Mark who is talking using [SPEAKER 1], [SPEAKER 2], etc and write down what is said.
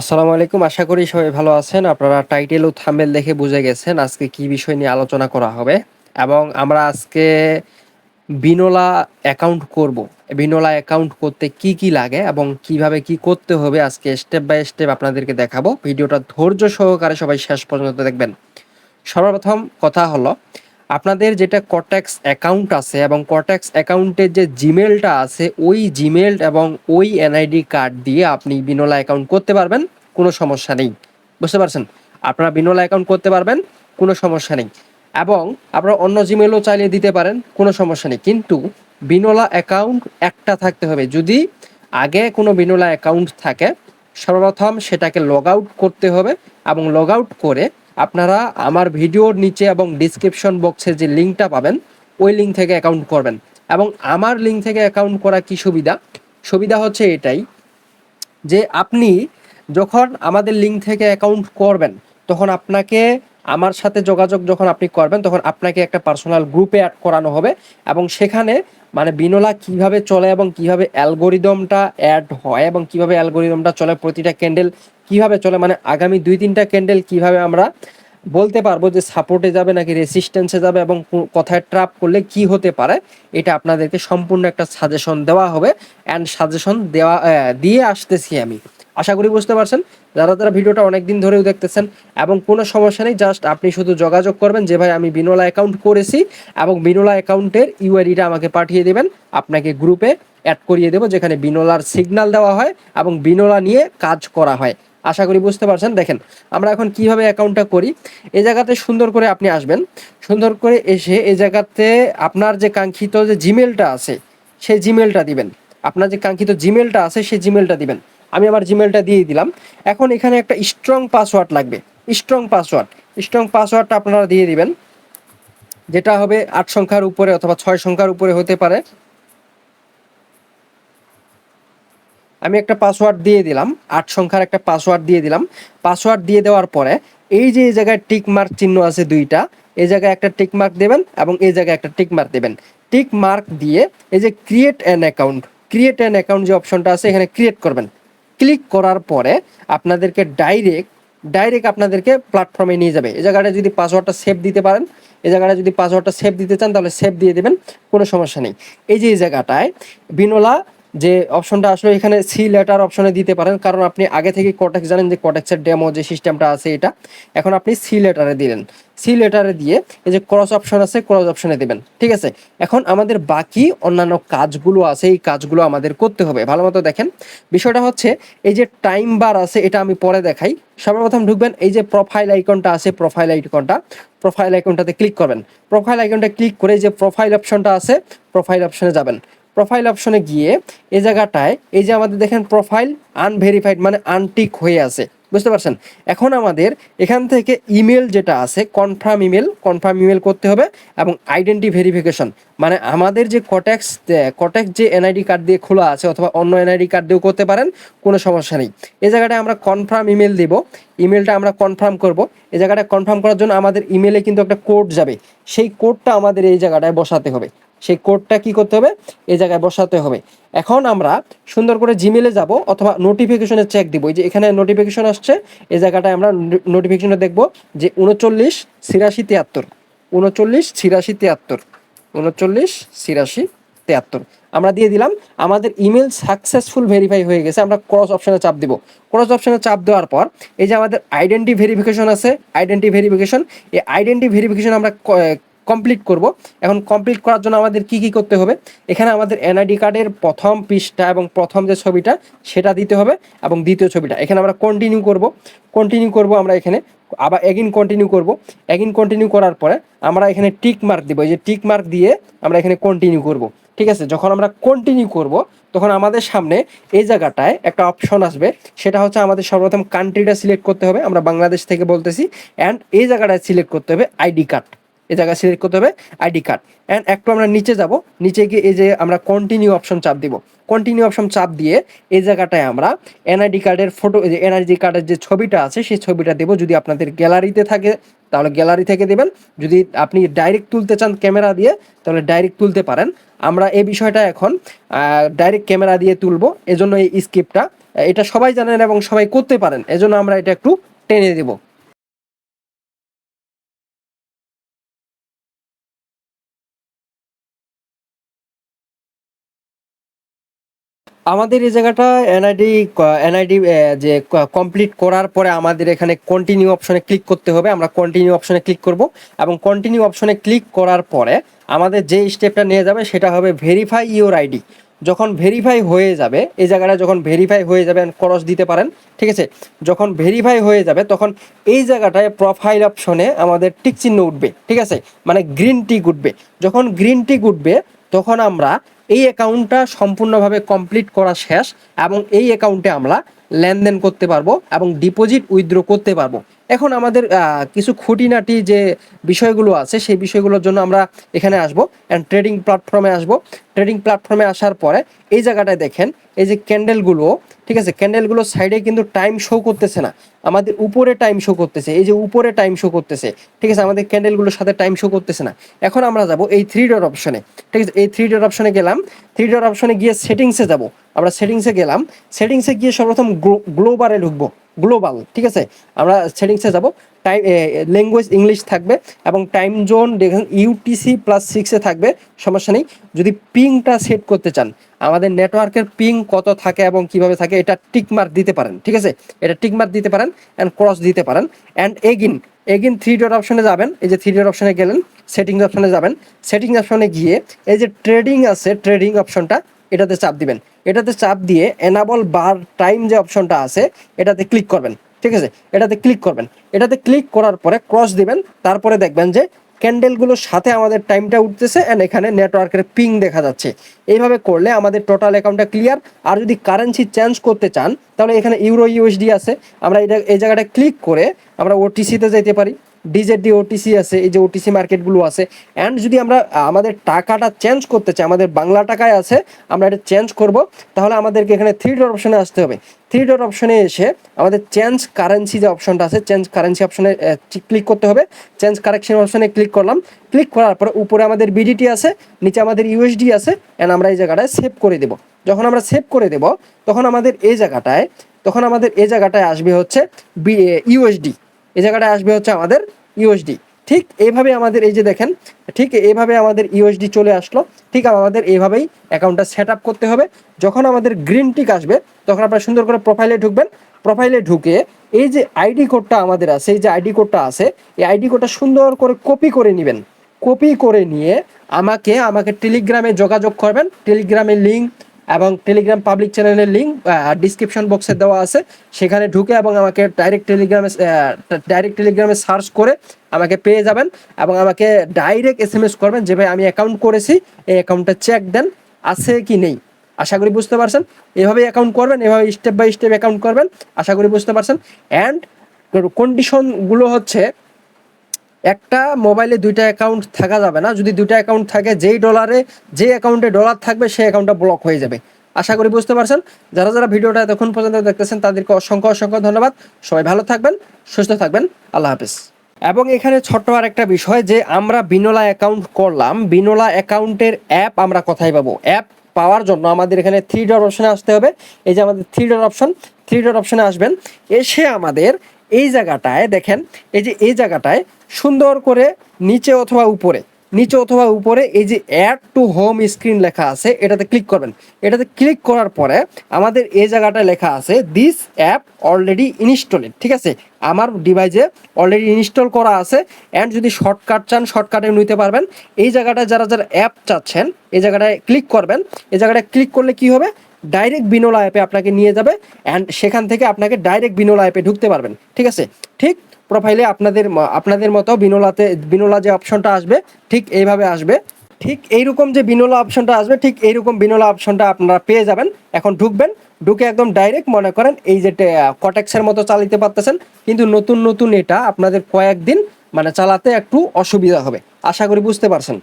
[SPEAKER 1] আসসালামু আলাইকুম। আশা করি সবাই ভালো আছেন। আপনারা টাইটেল ও থাম্বেল দেখে বুঝে গেছেন আজকে কি বিষয় নিয়ে আলোচনা করা হবে। এবং আমরা আজকে বিনোলা অ্যাকাউন্ট করব। বিনোলা অ্যাকাউন্ট করতে কি কি লাগে এবং কীভাবে কি করতে হবে আজকে স্টেপ বাই স্টেপ আপনাদেরকে দেখাবো। ভিডিওটা ধৈর্য সহকারে সবাই শেষ পর্যন্ত দেখবেন। সর্বপ্রথম কথা হলো আপনাদের যেটা কটেক্স অ্যাকাউন্ট আছে এবং কটেক্স অ্যাকাউন্টের যে জিমেলটা আছে, ওই জিমেল এবং ওই এনআইডি কার্ড দিয়ে আপনি বিনোলা অ্যাকাউন্ট করতে পারবেন, কোনো সমস্যা নেই। বুঝতে পারছেন? আপনারা বিনোলা অ্যাকাউন্ট করতে পারবেন, কোনো সমস্যা নেই। এবং আপনারা অন্য জিমেলও চাইলে দিতে পারেন, কোনো সমস্যা নেই। কিন্তু বিনোলা অ্যাকাউন্ট একটা থাকতে হবে। যদি আগে কোনো বিনোলা অ্যাকাউন্ট থাকে, সর্বপ্রথম সেটাকে লগ আউট করতে হবে এবং লগ আউট করে আপনারা আমার ভিডিওর নিচে এবং ডিসক্রিপশন বক্সে যে লিঙ্কটা পাবেন, ওই লিঙ্ক থেকে অ্যাকাউন্ট করবেন। এবং আমার লিঙ্ক থেকে অ্যাকাউন্ট করা কি সুবিধা? সুবিধা হচ্ছে এটাই যে আপনি যখন আমাদের লিঙ্ক থেকে অ্যাকাউন্ট করবেন, তখন আপনাকে আমার সাথে যোগাযোগ যখন আপনি করবেন, তখন আপনাকে একটা পার্সোনাল গ্রুপে অ্যাড করানো হবে এবং সেখানে মানে বিনোলা কীভাবে চলে এবং কীভাবে অ্যালগোরিদমটা অ্যাড হয় এবং কীভাবে অ্যালগোরিদমটা চলে প্রতিটা ক্যান্ডেল কীভাবে চলে? মানে আগামী দুই তিনটা ক্যান্ডেল কীভাবে আমরা বলতে পারব যে সাপোর্টে যাবে নাকি রেসিস্ট্যান্সে যাবে এবং কোথায় ট্রাপ করলে কি হতে পারে? এটা আপনাদেরকে সম্পূর্ণ একটা সাজেশন দেওয়া হবে। অ্যান্ড সাজেশন দেওয়া দিয়ে আসতেছি আমি। আশা করি বুঝতে পারছেন। যারা যারা ভিডিওটা অনেক দিন ধরেও দেখতেছেন এবং কোনো সমস্যা নেই জাস্ট আপনি শুধু যোগাযোগ করবেন যে, ভাই, আমি বিনোলা অ্যাকাউন্ট করেছি এবং বিনোলা অ্যাকাউন্টের ইউআইডিটা আমাকে পাঠিয়ে দেবেন। আপনাকে গ্রুপে অ্যাড করিয়ে দেবো, যেখানে বিনোলার সিগন্যাল দেওয়া হয় এবং বিনোলা নিয়ে কাজ করা হয়। আশা করি বুঝতে পারছেন। দেখেন, আমরা এখন কীভাবে অ্যাকাউন্টটা করি? এই জায়গাতে সুন্দর করে আপনি আসবেন। সুন্দর করে এসে এই জায়গাতে আপনার যে কাঙ্ক্ষিত যে জিমেলটা আছে সেই জিমেলটা দিবেন। আপনার যে কাঙ্ক্ষিত জিমেলটা আছে সেই জিমেলটা দিবেন। আমি আমার জিমেলটা দিয়ে দিলাম। এখন এখানে একটা স্ট্রং পাসওয়ার্ড লাগবে। স্ট্রং পাসওয়ার্ড স্ট্রং পাসওয়ার্ডটা আপনারা দিয়ে দিবেন। যেটা হবে আট সংখ্যার উপরে অথবা ছয় সংখ্যার উপরে হতে পারে। আমি একটা পাসওয়ার্ড দিয়ে দিলাম। আট সংখ্যার একটা পাসওয়ার্ড দিয়ে দিলাম। পাসওয়ার্ড দিয়ে দেওয়ার পরে এই যে এই জায়গায় টিক মার্ক চিহ্ন আছে দুইটা, এই জায়গায় একটা টিক মার্ক দেবেন এবং এই জায়গায় একটা টিক মার্ক দেবেন। টিক মার্ক দিয়ে এই যে create an account create an account যে অপশনটা আছে, এখানে ক্রিয়েট করবেন। ক্লিক করার পরে আপনাদেরকে ডাইরেক্ট ডাইরেক্ট আপনাদেরকে প্ল্যাটফর্মে নিয়ে যাবে। এই জায়গাটা যদি পাসওয়ার্ডটা সেভ দিতে পারেন এই জায়গাটা যদি পাসওয়ার্ডটা সেভ দিতে চান, তাহলে সেভ দিয়ে দেবেন, কোনো সমস্যা নেই। এই যে এই জায়গাটায়, বিনোলা যে অপশনটা আসলে এখানে সি লেটার অপশনে দিতে পারেন। কারণ আপনি আগে থেকে কটেক্স জানেন যে কটেক্সের ডেমো যে সিস্টেমটা আছে এটা। এখন আপনি সি লেটারে দিলেন। সি লেটারে দিয়ে এই যে ক্রস অপশন আছে ক্রস অপশনে দিবেন। ঠিক আছে? এখন আমাদের বাকি অন্যান্য কাজগুলো আছে, এই কাজগুলো আমাদের করতে হবে। ভালো মতো দেখেন। বিষয়টা হচ্ছে, এই যে টাইম বার আছে, এটা আমি পরে দেখাই। সর্বপ্রথম ঢুকবেন, এই যে প্রোফাইল আইকনটা আছে প্রোফাইল আইকনটা প্রোফাইল আইকনটাতে ক্লিক করবেন। প্রোফাইল আইকনটা ক্লিক করে যে প্রোফাইল অপশনটা আছে প্রোফাইল অপশনে যাবেন। প্রোফাইল অপশনে গিয়ে এই জায়গাটায়, এই যে আমাদের দেখেন প্রোফাইল আনভেরিফাইড মানে আনটিক হয়ে আছে, বুঝতে পারছেন? এখন আমাদের এখান থেকে ইমেল যেটা আছে কনফার্ম ইমেল কনফার্ম ইমেল করতে হবে এবং আইডেন্টি ভেরিফিকেশন মানে আমাদের যে কটেক্স কটেক্স যে এনআইডি কার্ড দিয়ে খোলা আছে অথবা অন্য এনআইডি কার্ড দিয়েও করতে পারেন, কোনো সমস্যা নেই। এই জায়গাটায় আমরা কনফার্ম ইমেল দেব ইমেলটা আমরা কনফার্ম করব। এই জায়গাটা কনফার্ম করার জন্য আমাদের ইমেলে কিন্তু একটা কোড যাবে, সেই কোডটা আমাদের এই জায়গাটায় বসাতে হবে। সেই কোডটা কি করতে হবে? এই জায়গায় বসাতে হবে। এখন আমরা সুন্দর করে জিমেলে যাব অথবা নোটিফিকেশনে চেক দিব। যে এখানে নোটিফিকেশন আসছে, এই জায়গাটায় আমরা নোটিফিকেশনে দেখব যে উনচল্লিশ ছিয়াশি তিয়াত্তর। উনচল্লিশ ছিয়াশি তিয়াত্তর। উনচল্লিশ ছিয়াশি তেয়াত্তর। আমরা দিয়ে দিলাম, আমাদের ইমেল সাকসেসফুল ভেরিফাই হয়ে গেছে, আমরা ক্রস অপশনে চাপ দিব। ক্রস অপশনে চাপ দেওয়ার পর, এই যে আমাদের আইডেন্টি ভেরিফিকেশন আছে আইডেন্টি ভেরিফিকেশন এই আইডেন্টি ভেরিফিকেশন আমরা কমপ্লিট করব। এখন কমপ্লিট করার জন্য আমাদের কি কি করতে হবে? এখানে আমাদের এনআইডি কার্ডের প্রথম পৃষ্ঠা এবং প্রথম যে ছবিটা, সেটা দিতে হবে এবং দ্বিতীয় ছবিটা। এখানে আমরা কন্টিনিউ করব। কন্টিনিউ করব আমরা এখানে। আবার এগিন কন্টিনিউ করব। এগিন কন্টিনিউ করার পরে আমরা এখানে টিক মার্ক দিব। এই যে টিক মার্ক দিয়ে আমরা এখানে কন্টিনিউ করব। ঠিক আছে? যখন আমরা কন্টিনিউ করব, তখন আমাদের সামনে এই জায়গাটায় একটা অপশন আসবে। সেটা হচ্ছে আমাদের সর্বপ্রথম কান্ট্রিটা সিলেক্ট করতে হবে। আমরা বাংলাদেশ থেকে বলতেছি। অ্যান্ড এই জায়গাটায় সিলেক্ট করতে হবে আইডি কার্ড এই জায়গায় সিলেক্ট করতে হবে আইডি কার্ড অ্যান্ড একটু আমরা নিচে যাব। নিচে গিয়ে এই যে আমরা কন্টিনিউ অপশন চাপ দিব। কন্টিনিউ অপশন চাপ দিয়ে এই জায়গাটায় আমরা এনআইডি কার্ডের ফটো এই যে এনআইডি কার্ডের যে ছবিটা আছে, সেই ছবিটা দেবো। যদি আপনাদের গ্যালারিতে থাকে, তাহলে গ্যালারি থেকে দেবেন। যদি আপনি ডাইরেক্ট তুলতে চান ক্যামেরা দিয়ে, তাহলে ডাইরেক্ট তুলতে পারেন। আমরা এই বিষয়টা এখন ডাইরেক্ট ক্যামেরা দিয়ে তুলবো। এজন্য এই স্কিপটা এটা সবাই জানেন এবং সবাই করতে পারেন। এজন্য আমরা এটা একটু টেনে দেবো। আমাদের এই জায়গাটা এনআইডি এনআইডি যে কমপ্লিট করার পরে আমাদের এখানে কন্টিনিউ অপশনে ক্লিক করতে হবে। আমরা কন্টিনিউ অপশনে ক্লিক করব এবং কন্টিনিউ অপশনে ক্লিক করার পরে আমাদের যে স্টেপটা নিয়ে যাবে সেটা হবে ভেরিফাই ইওর আইডি যখন ভেরিফাই হয়ে যাবে, এই জায়গাটা যখন ভেরিফাই হয়ে যাবে ক্রস দিতে পারেন, ঠিক আছে? যখন ভেরিফাই হয়ে যাবে, তখন এই জায়গাটায় প্রোফাইল অপশনে আমাদের টিক চিহ্ন উঠবে, ঠিক আছে? মানে গ্রিন টিক উঠবে। যখন গ্রিন টিক উঠবে তখন আমরা এই অ্যাকাউন্টটা সম্পূর্ণভাবে কমপ্লিট করা শেষ এবং এই অ্যাকাউন্টে আমরা লেনদেন করতে পারব এবং ডিপোজিট উইথড্র করতে পারব। এখন আমাদের কিছু খুঁটিনাটি যে বিষয়গুলো আছে, সেই বিষয়গুলোর জন্য আমরা এখানে আসব অ্যান্ড ট্রেডিং প্ল্যাটফর্মে আসব। ট্রেডিং প্ল্যাটফর্মে আসার পরে এই জায়গাটায় দেখেন, এই যে ক্যান্ডেলগুলো ঠিক আছে ক্যান্ডেলগুলো সাইডে কিন্তু টাইম শো করতেছে না। আমাদের উপরে টাইম শো করতেছে, এই যে উপরে টাইম শো করতেছে, ঠিক আছে, আমাদের ক্যান্ডেলগুলোর সাথে টাইম শো করতেছে না। এখন আমরা যাব এই থ্রি ডট অপশনে ঠিক আছে, এই থ্রি ডট অপশনে গেলাম। থ্রি ডট অপশনে গিয়ে সেটিংসে যাব। আমরা সেটিংসে গেলাম। সেটিংসে গিয়ে সর্বপ্রথম গ্লোবালে ঢুকবো। গ্লোবাল ঠিক আছে? আমরা সেটিংসে যাব। টাইম ল্যাঙ্গুয়েজ ইংলিশ থাকবে এবং টাইম জোন দেখেন ইউটিসি প্লাস সিক্সে থাকবে, সমস্যা নেই। যদি পিংটা সেট করতে চান, আমাদের নেটওয়ার্কের পিং কত থাকে এবং কীভাবে থাকে, এটা টিকমার্ক দিতে পারেন, ঠিক আছে? এটা টিকমার্ক দিতে পারেন অ্যান্ড ক্রস দিতে পারেন। And again again three dot অপশনে যাবেন। এই যে থ্রি ডট অপশনে গেলেন সেটিংস অপশনে যাবেন। সেটিংস অপশনে গিয়ে, এই যে ট্রেডিং আছে ট্রেডিং অপশনটা এটাতে চাপ দিবেন। এটাতে চাপ দিয়ে এনাবল বার টাইম যে অপশনটা আছে, এটাতে ক্লিক করবেন। ঠিক আছে? এটাতে ক্লিক করবেন। এটাতে ক্লিক করার পরে ক্রস দিবেন। তারপরে দেখবেন যে ক্যান্ডেলগুলোর সাথে আমাদের টাইমটা উঠতেছে অ্যান্ড এখানে নেটওয়ার্কের পিং দেখা যাচ্ছে। এইভাবে করলে আমাদের টোটাল অ্যাকাউন্টটা ক্লিয়ার আর যদি কারেন্সি চেঞ্জ করতে চান, তাহলে এখানে ইউরো ইউএসডি আছে। আমরা এটা এই জায়গাটা ক্লিক করে আমরা ওটিসিতে যেতে পারি। ডিজেডি ওটিসি আছে, এই যে ওটিসি মার্কেটগুলো আছে। অ্যান্ড যদি আমরা আমাদের টাকাটা চেঞ্জ করতে চাই, আমাদের বাংলা টাকায় আছে, আমরা এটা চেঞ্জ করব, তাহলে আমাদেরকে এখানে থ্রি ডট অপশনে আসতে হবে। থ্রি ডট অপশনে এসে আমাদের চেঞ্জ কারেন্সি যে অপশনটা আছে চেঞ্জ কারেন্সি অপশনে ক্লিক করতে হবে। চেঞ্জ কারেকশন অপশনে ক্লিক করলাম। ক্লিক করার পরে উপরে আমাদের বিডিটি আছে, নিচে আমাদের ইউএসডি আছে অ্যান্ড আমরা এই জায়গাটায় সেভ করে দেব। যখন আমরা সেভ করে দেব, তখন আমাদের এই জায়গাটায়, তখন আমাদের এই জায়গাটায় আসবে হচ্ছে ইউএসডি এই জায়গাটা আসবে হচ্ছে আমাদের ইউএসডি ঠিক এইভাবে আমাদের এই যে দেখেন, ঠিক এইভাবে আমাদের ইউএসডি চলে আসলো। ঠিক আমাদের এইভাবেই অ্যাকাউন্টটা সেট আপ করতে হবে। যখন আমাদের গ্রিন টিক আসবে, তখন আপনারা সুন্দর করে প্রোফাইলে ঢুকবেন। প্রোফাইলে ঢুকে এই যে আইডি কোডটা আমাদের আছে, এই যে আইডি কোডটা আছে, এই আইডি কোডটা সুন্দর করে কপি করে নেবেন। কপি করে নিয়ে আমাকে আমাকে টেলিগ্রামে যোগাযোগ করবেন। টেলিগ্রামের লিঙ্ক এবং টেলিগ্রাম পাবলিক চ্যানেলের লিঙ্ক ডিসক্রিপশন বক্সে দেওয়া আছে। সেখানে ঢুকে এবং আমাকে ডাইরেক্ট টেলিগ্রামে ডাইরেক্ট টেলিগ্রামে সার্চ করে আমাকে পেয়ে যাবেন এবং আমাকে ডাইরেক্ট এস এম এস করবেন যে, ভাই, আমি অ্যাকাউন্ট করেছি, এই অ্যাকাউন্টটা চেক দেন, আছে কি নেই? আশা করি বুঝতে পারছেন? এভাবে অ্যাকাউন্ট করবেন এভাবে স্টেপ বাই স্টেপ অ্যাকাউন্ট করবেন, আশা করি বুঝতে পারছেন? অ্যান্ড কন্ডিশনগুলো হচ্ছে একটা মোবাইলে দুইটা অ্যাকাউন্ট থাকা যাবে না। যদি দুইটা অ্যাকাউন্ট থাকে, যেই ডলারে যে অ্যাকাউন্টে ডলার থাকবে, সেই অ্যাকাউন্টটা ব্লক হয়ে যাবে। আশা করি বুঝতে পারছেন? যারা যারা ভিডিওটা এতক্ষণ পর্যন্ত দেখতেছেন, তাদেরকে অসংখ্য অসংখ্য ধন্যবাদ। সবাই ভালো থাকবেন, সুস্থ থাকবেন। আল্লাহ হাফিজ। এবং এখানে ছোট্ট আর একটা বিষয় যে, আমরা বিনোলা অ্যাকাউন্ট করলাম। বিনোলা অ্যাকাউন্টের অ্যাপ আমরা কোথায় পাবো? অ্যাপ পাওয়ার জন্য আমাদের এখানে থ্রি ডট অপশানে আসতে হবে। এই যে আমাদের three dot option three dot অপশানে আসবেন। এসে আমাদের এই জায়গাটায় দেখেন, এই যে এই জায়গাটায় সুন্দর করে নিচে অথবা উপরে, নিচে অথবা উপরে এই যে অ্যাড টু হোম স্ক্রিন লেখা আছে, এটাতে ক্লিক করবেন। এটাতে ক্লিক করার পরে আমাদের এই জায়গাটায় লেখা আছে দিস অ্যাপ অলরেডি ইনস্টলেড ঠিক আছে? আমার ডিভাইসে অলরেডি ইনস্টল করা আছে অ্যান্ড যদি শর্টকাট চান শর্টকাটে নিতে পারবেন। এই জায়গাটায় যারা যারা অ্যাপ চাচ্ছেন, এই জায়গাটায় ক্লিক করবেন। এই জায়গাটায় ক্লিক করলে কি হবে? ডাইরেক্ট বিনোলা অ্যাপে আপনাকে নিয়ে যাবে অ্যান্ড সেখান থেকে আপনাকে ডাইরেক্ট বিনোলা অ্যাপে ঢুকতে পারবেন। ঠিক আছে? ঠিক প্রোফাইলে আপনাদের আপনাদের মতো বিনোলাতে, বিনোলা যে অপশনটা আসবে, ঠিক এইভাবে আসবে। ঠিক এইরকম যে বিনোলা অপশনটা আসবে, ঠিক এইরকম বিনোলা অপশনটা আপনারা পেয়ে যাবেন। এখন ঢুকবেন, ঢুকে একদম ডাইরেক্ট মনে করেন এই যে কটেক্সের মতো চালিতে পারতেছেন। কিন্তু নতুন নতুন এটা আপনাদের কয়েকদিন মানে চালাতে একটু অসুবিধা হবে। আশা করি বুঝতে পারছেন।